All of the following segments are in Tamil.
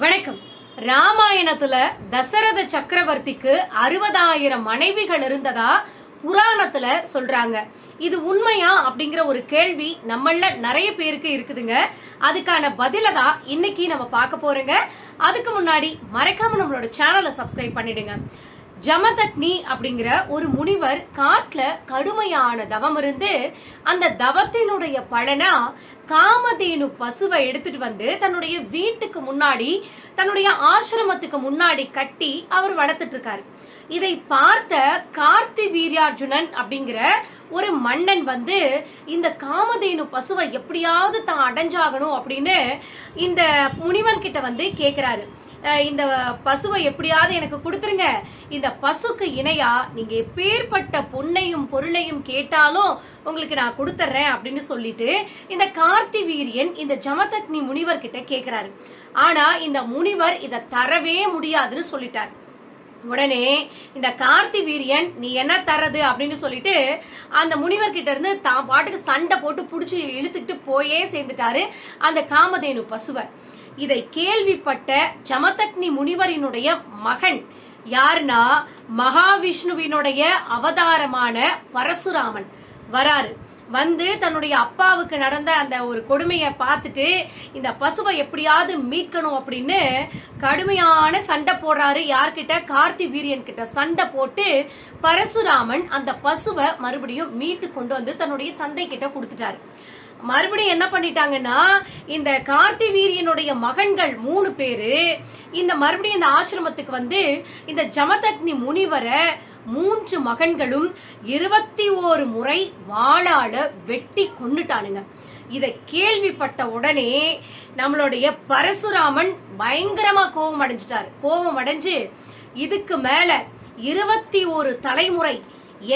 வணக்கம். ராமாயணத்துல தசரத சக்கரவர்த்திக்கு அறுபதாயிரம் மனைவிகள் இருந்ததா புராணத்துல சொல்றாங்க. இது உண்மையா அப்படிங்கிற ஒரு கேள்வி நம்மள நிறைய பேருக்கு இருக்குதுங்க. அதுக்கான பதில தான் இன்னைக்கு நம்ம பார்க்க போறோங்க. அதுக்கு முன்னாடி மறக்காம நம்மளோட சேனலை சப்ஸ்கிரைப் பண்ணிடுங்க. ஜமதக்னி அப்படிங்கிற ஒரு முனிவர் காட்டுல கடுமையான தவம் இருந்து அந்த தவத்தினுடைய பலனா காமதேனு பசுவை எடுத்துட்டு வந்து தன்னுடைய வீட்டுக்கு முன்னாடி தன்னுடைய ஆசிரமத்துக்கு முன்னாடி கட்டி அவர் வளர்த்துட்டு இருக்காரு. இதை பார்த்த கார்த்தி வீரியார்ஜுனன் அப்படிங்கிற ஒரு மன்னன் வந்து இந்த காமதேனு பசுவை எப்படியாவது தான் அடைஞ்சாகணும் அப்படின்னு இந்த முனிவன் கிட்ட வந்து கேக்குறாரு. இந்த பசுவை எப்படியாவது எனக்கு கொடுத்துருங்க. இந்த பசுக்கு இணையா நீங்க எப்பேற்பட்ட பொன்னையும் பொருளையும் கேட்டாலும் உங்களுக்கு நான் கொடுத்துட்றேன் அப்படின்னு சொல்லிட்டு இந்த கார்த்தி வீரியன் இந்த ஜமதக்னி முனிவர் கிட்ட கேக்குறாரு. ஆனா இந்த முனிவர் இதை தரவே முடியாதுன்னு சொல்லிட்டார். உடனே இந்த கார்த்தி வீரியன் நீ என்ன தரது அப்படின்னு சொல்லிட்டு அந்த முனிவர் கிட்ட இருந்து தான் பாட்டுக்கு சண்டை போட்டு புடிச்சு இழுத்துக்கிட்டு போயே சேர்ந்துட்டாரு அந்த காமதேனு பசுவை இதை கேள்விப்பட்ட சமதக்னி முனிவரினுடைய மகன் யாருன்னா மகாவிஷ்ணுவினுடைய அவதாரமான பரசுராமன். வராரு. வந்து தன்னுடைய அப்பாவுக்கு நடந்த அந்த ஒரு கொடுமையை பார்த்துட்டு இந்த பசுவை எப்படியாவது மீட்கணும் அப்படின்னு கடுமையான சண்டை போடுறாரு. யார்கிட்ட? கார்த்தி வீரியன் கிட்ட சண்டை போட்டு பரசுராமன் அந்த பசுவை மறுபடியும் மீட்டு கொண்டு வந்து தன்னுடைய தந்தை கிட்ட கொடுத்துட்டாரு. மறுபடியும் என்ன பண்ணிட்டாங்கன்னா இந்த கார்த்தி வீரியனுடைய மகன்கள் மூணு பேரு இந்த மறுபடியும் இந்த ஆசிரமத்துக்கு வந்து இந்த ஜமதக்னி முனிவரை மூன்று மகன்களும் இருபத்தி ஓரு முறை வாழால வெட்டி கொண்டுட்டானுங்க இதை கேள்விப்பட்ட உடனே நம்மளுடைய பரசுராமன் பயங்கரமா கோபம் அடைஞ்சிட்டாரு. கோபம் அடைஞ்சு இதுக்கு மேல இருபத்தி ஒரு தலைமுறை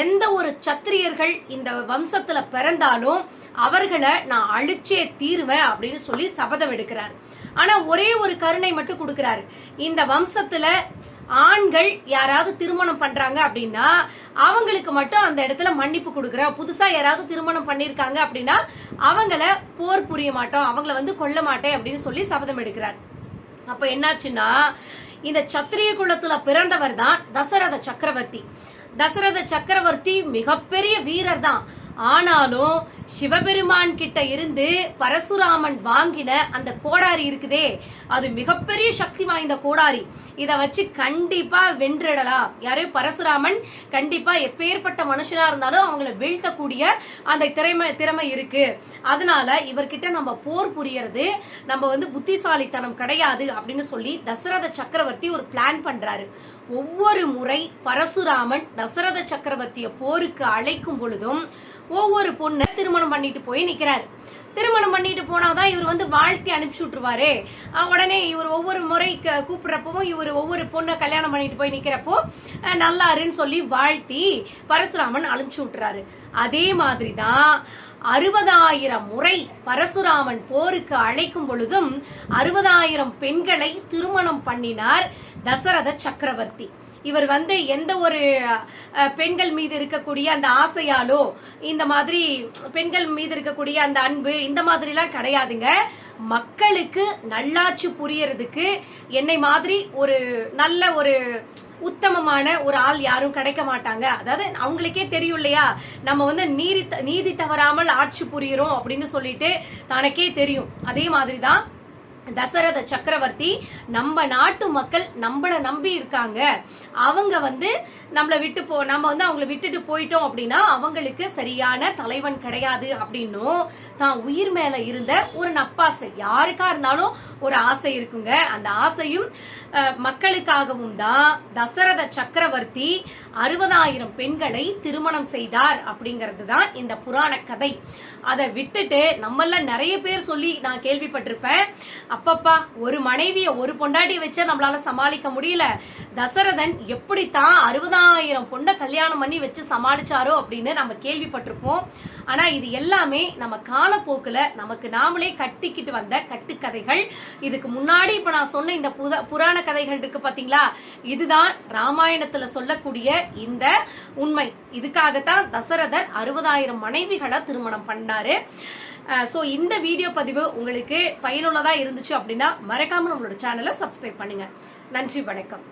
எந்த ஒரு சத்திரியர்கள் இந்த வம்சத்துல பிறந்தாலும் அவர்களை நான் அழிச்சே தீருவேன் அப்படின்னு சொல்லி சபதம் எடுக்கிறார். ஆனா ஒரே ஒரு கருணை மட்டும் கொடுக்கிறாரு. இந்த வம்சத்துல ஆண்கள் யாராவது திருமணம் பண்றாங்க அப்படின்னா அவங்களுக்கு மட்டும் அந்த இடத்துல மன்னிப்பு கொடுக்குறேன் புதுசா யாராவது திருமணம் பண்ணிருக்காங்க அப்படின்னா அவங்கள போர் புரிய மாட்டோம் அவங்கள வந்து கொல்ல மாட்டேன் அப்படின்னு சொல்லி சபதம் எடுக்கிறார். அப்ப என்னாச்சுன்னா இந்த சத்திரிய குலத்துல பிறந்தவர் தான் தசரத சக்கரவர்த்தி. தசரத சக்கரவர்த்தி மிகப்பெரிய வீரர் தான் ஆனாலும் சிவபெருமான் கிட்ட இருந்து பரசுராமன் வாங்கின அந்த கோடாரி இருக்குதே அது மிகப்பெரிய சக்தி வாய்ந்த கோடாரி. இதை வச்சு கண்டிப்பா வென்றிடலாம். யாரு? பரசுராமன். கண்டிப்பா எப்பேற்பட்ட மனுஷனா இருந்தாலும் அவங்கள வீழ்த்தக்கூடிய அந்த திறமை திறமை இருக்கு. அதனால இவர்கிட்ட நம்ம போர் புரியறது நம்ம வந்து புத்திசாலித்தனம் கிடையாது அப்படின்னு சொல்லி தசரத சக்கரவர்த்தி ஒரு பிளான் பண்றாரு. ஒவ்வொரு முறை பரசுராமன் தசரத சக்கரவர்த்திய போருக்கு அழைக்கும் பொழுதும் ஒவ்வொரு பொண்ணை திருமணம் பண்ணிட்டு போய் நிக்கிறாரு. திருமணம் பண்ணிட்டு போனாதான் இவர் வந்து வாழ்த்தி அனுப்பிச்சு விட்டுருவாரு. உடனே இவர் ஒவ்வொரு முறை கூப்பிடுறப்பவும் இவர் ஒவ்வொரு பொண்ணை கல்யாணம் பண்ணிட்டு போய் நிக்கிறப்போ நல்லாருன்னு சொல்லி வாழ்த்தி பரசுராமன் அனுப்பிச்சு விட்டுறாரு. அதே மாதிரிதான் அறுபதாயிரம் முறை பரசுராமன் போருக்கு அழைக்கும் பொழுதும் அறுபதாயிரம் பெண்களை திருமணம் பண்ணினார் தசரத சக்கரவர்த்தி. இவர் வந்து எந்த ஒரு பெண்கள் மீது இருக்கக்கூடிய அந்த ஆசையாலோ இந்த மாதிரி பெண்கள் மீது இருக்கக்கூடிய அந்த அன்பு இந்த மாதிரிலாம் கிடையாதுங்க. மக்களுக்கு நல்லாச்சு புரியறதுக்கு என்னை மாதிரி ஒரு நல்ல ஒரு உத்தமமான ஒரு ஆள் யாரும் கிடைக்க மாட்டாங்க. அதாவது அவங்களுக்கே தெரியும் இல்லையா? நம்ம வந்து நீதி நீதி தவறாமல் ஆட்சி புரியுறோம் அப்படின்னு சொல்லிட்டு தனக்கே தெரியும். அதே மாதிரி தான் தசரத சக்கரவர்த்தி நம்ம நாட்டு மக்கள் நம்மளை நம்பி இருக்காங்க. அவங்க வந்து நம்மளை விட்டு போ நம்ம வந்து அவங்கள விட்டுட்டு போயிட்டோம் அப்படின்னா அவங்களுக்கு சரியான தலைவன் கிடையாது அப்படின்னும். தான் உயிர் மேல இருந்த ஒரு நப்பாசை. யாருக்கா இருந்தாலும் ஒரு ஆசை இருக்குங்க. அந்த ஆசையும் மக்களுக்காகவும் தான் தசரத சக்கரவர்த்தி அறுபதாயிரம் பெண்களை திருமணம் செய்தார் அப்படிங்கிறது தான் இந்த புராண கதை. அதை விட்டுட்டு நம்மள நிறைய பேர் சொல்லி நான் கேள்விப்பட்டிருப்பேன். அப்பப்பா ஒரு மனைவிய ஒரு பொண்டாட்டி வச்சு நம்மளால சமாளிக்க முடியல. தசரதன் எப்படித்தான் அறுபதாயிரம் பொண்ணை கல்யாணம் பண்ணி வச்சு சமாளிச்சாரோ அப்படின்னு நம்ம கேள்விப்பட்டிருப்போம். ஆனா இது எல்லாமே நம்ம காலப்போக்குல நமக்கு நாமளே கட்டிக்கிட்டு வந்த கட்டுக்கதைகள். இதுக்கு முன்னாடி இப்ப நான் சொன்ன இந்த புத புராண கதைகள் இருக்கு பாத்தீங்களா? இதுதான் ராமாயணத்துல சொல்லக்கூடிய இந்த உண்மை. இதுக்காகத்தான் தசரதர் அறுபதாயிரம் மனைவிகளை திருமணம் பண்ணாரு. ஸோ இந்த வீடியோ பதிவு உங்களுக்கு பயனுள்ளதா இருந்துச்சு அப்படின்னா மறக்காமல் நம்மளோட சேனலை சப்ஸ்கிரைப் பண்ணுங்க. நன்றி வணக்கம்.